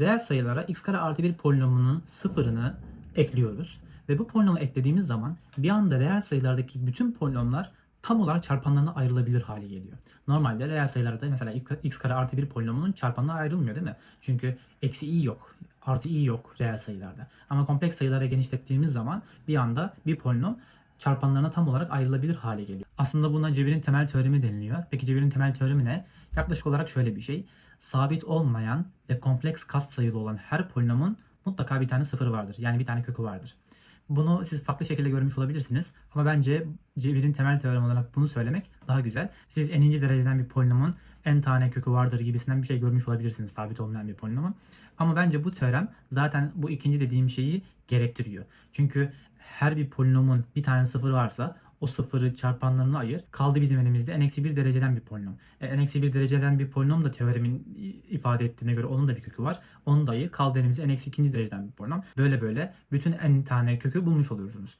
Reel sayılara x kare artı bir polinomunun sıfırını ekliyoruz. Ve bu polinomu eklediğimiz zaman bir anda reel sayılardaki bütün polinomlar tam olarak çarpanlarına ayrılabilir hale geliyor. Normalde reel sayılarda mesela x kare artı bir polinomunun çarpanına ayrılmıyor değil mi? Çünkü eksi i yok, artı i yok reel sayılarda. Ama kompleks sayılara genişlettiğimiz zaman bir anda bir polinom çarpanlarına tam olarak ayrılabilir hale geliyor. Aslında buna Cebir'in temel teoremi deniliyor. Peki Cebir'in temel teoremi ne? Yaklaşık olarak şöyle bir şey. Sabit olmayan ve kompleks kas sayılı olan her polinomun mutlaka bir tane sıfırı vardır. Yani bir tane kökü vardır. Bunu siz farklı şekilde görmüş olabilirsiniz. Ama bence Cebir'in temel teoremi olarak bunu söylemek daha güzel. Siz eninci dereceden bir polinomun en tane kökü vardır gibisinden bir şey görmüş olabilirsiniz sabit olmayan bir polinomun. Ama bence bu teorem zaten bu ikinci dediğim şeyi gerektiriyor. Çünkü her bir polinomun bir tane sıfırı varsa o sıfırı çarpanlarına ayır. Kaldı bizim elimizde n-1 dereceden bir polinom. E, n-1 dereceden bir polinom da teoremin ifade ettiğine göre onun da bir kökü var. Onu da ayır. Kaldı elimizde n-2 dereceden bir polinom. Böyle böyle bütün n tane kökü bulmuş oluyorsunuz.